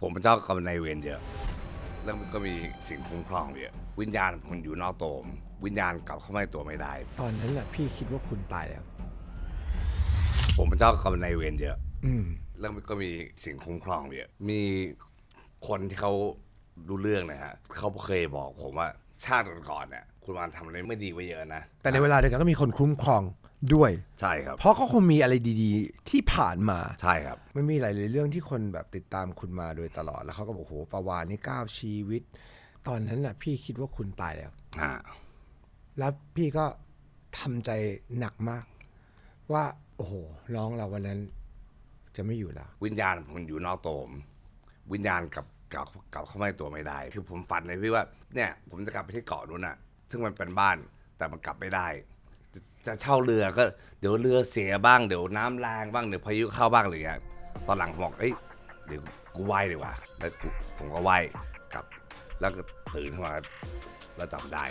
ผมเป็นเจ้ากรรมนายเวรเยอะแล้วมันก็มีสิ่งคุ้มครองเยอะวิญญาณมันอยู่นอกตัวผมวิญญาณกลับเข้ามาในตัวไม่ได้ ตอนนั้นแหละพี่คิดว่าคุณตายแล้ว ผมเป็นเจ้ากรรมนายเวรเยอะ อืม แล้วมันก็มีสิ่งคุ้มครองเยอะมีคนที่เขารู้เรื่องนะฮะเขาเคยบอกผมว่าชาติก่อนๆเนี่ยคุณวานทำอะไรไม่ดีไว้เยอะนะแต่ในเวลาเดียวกันก็มีคนคุ้มครอง ด้วยใช่ครับ เพราะเขาคงมีอะไรดีๆ ที่ผ่านมาใช่ครับ มันมีหลายๆเรื่องที่คนแบบติดตามคุณมาโดยตลอดแล้วเขาก็บอกโอ้โหประวานนี่ก้าวชีวิต ตอนนั้นน่ะ พี่คิดว่าคุณตายแล้วฮะแล้วพี่ก็ทำใจหนักมาก ว่า โอ้โหน้องเราวันนั้น จะไม่อยู่แล้ววิญญาณมันอยู่นอกตัวผมวิญญาณกลับกลับกลับเข้ามาในตัวไม่ได้ คือผมฝันเลยพี่ว่าเนี่ย ผมจะกลับไปที่เกาะนู้นน่ะ ซึ่งมันเป็นบ้านแต่มันกลับไม่ได้ จะจะเช่าเรือก็เดี๋ยวเรือเสียบ้างเดี๋ยวน้ำแรงบ้างเดี๋ยวพายุเข้าบ้างอะไรเงี้ยตอนหลังผมบอกเอ้ยเดี๋ยวกูว่ายดีกว่าแล้วกูผมก็ว่ายกลับ แล้วก็ตื่นขึ้นมาแล้วจำได้